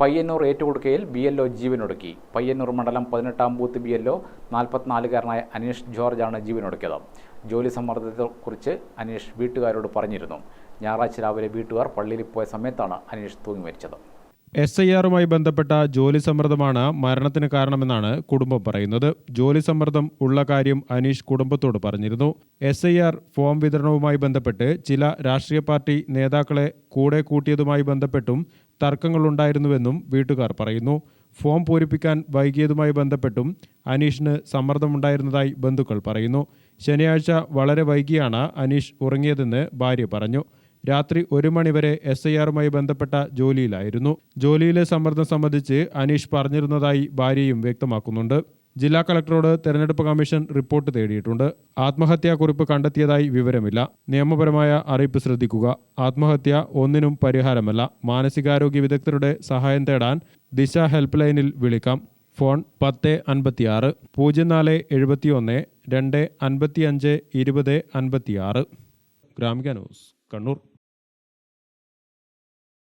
പയ്യന്നൂർ ഏറ്റുകൊടുക്കയിൽ B L O ജീവനൊടുക്കി. പയ്യന്നൂർ മണ്ഡലം പതിനെട്ടാം ബൂത്ത് ബി എൽ ഒ നാൽപ്പത്തിനാലുകാരനായ അനീഷ് ജോർജാണ് ജീവനൊടുക്കിയത്. ജോലി സമ്മർദ്ദത്തെക്കുറിച്ച് അനീഷ് വീട്ടുകാരോട് പറഞ്ഞിരുന്നു. ഞായറാഴ്ച രാവിലെ വീട്ടുകാർ പള്ളിയിൽ പോയ സമയത്താണ് അനീഷ് തൂങ്ങി മരിച്ചത് എസ് ഐ ആറുമായി ബന്ധപ്പെട്ട ജോലി സമ്മർദ്ദമാണ് മരണത്തിന് കാരണമെന്നാണ് കുടുംബം പറയുന്നത്. ജോലി സമ്മർദ്ദം ഉള്ള കാര്യം അനീഷ് കുടുംബത്തോട് പറഞ്ഞിരുന്നു. എസ് ഐ ആർ ഫോം വിതരണവുമായി ബന്ധപ്പെട്ട് ചില രാഷ്ട്രീയ പാർട്ടി നേതാക്കളെ കൂടെ കൂട്ടിയതുമായി ബന്ധപ്പെട്ടും തർക്കങ്ങളുണ്ടായിരുന്നുവെന്നും വീട്ടുകാർ പറയുന്നു. ഫോം പൂരിപ്പിക്കാൻ വൈകിയതുമായി ബന്ധപ്പെട്ടും അനീഷിന് സമ്മർദ്ദമുണ്ടായിരുന്നതായി ബന്ധുക്കൾ പറയുന്നു. ശനിയാഴ്ച വളരെ വൈകിയാണ് അനീഷ് ഉറങ്ങിയതെന്ന് ഭാര്യ പറഞ്ഞു. രാത്രി ഒരു മണിവരെ എസ് ഐ ആറുമായി ബന്ധപ്പെട്ട ജോലിയിലായിരുന്നു. ജോലിയിലെ സമ്മർദ്ദം സംബന്ധിച്ച് അനീഷ് പറഞ്ഞിരുന്നതായി ഭാര്യയും വ്യക്തമാക്കുന്നുണ്ട്. ജില്ലാ കളക്ടറോട് തെരഞ്ഞെടുപ്പ് കമ്മീഷൻ റിപ്പോർട്ട് തേടിയിട്ടുണ്ട്. ആത്മഹത്യാക്കുറിപ്പ് കണ്ടെത്തിയതായി വിവരമില്ല. നിയമപരമായ അറിയിപ്പ് ശ്രദ്ധിക്കുക. ആത്മഹത്യ ഒന്നിനും പരിഹാരമല്ല. മാനസികാരോഗ്യ വിദഗ്ധരുടെ സഹായം തേടാൻ ദിശ ഹെൽപ്പ് ലൈനിൽ വിളിക്കാം. ഫോൺ പത്ത് അൻപത്തിയാറ് പൂജ്യം നാല് എഴുപത്തി ഒന്ന് രണ്ട് അൻപത്തി അഞ്ച് ഇരുപത് അൻപത്തിയാറ്. ഗ്രാമിക ന്യൂസ്. കണ്ണൂർ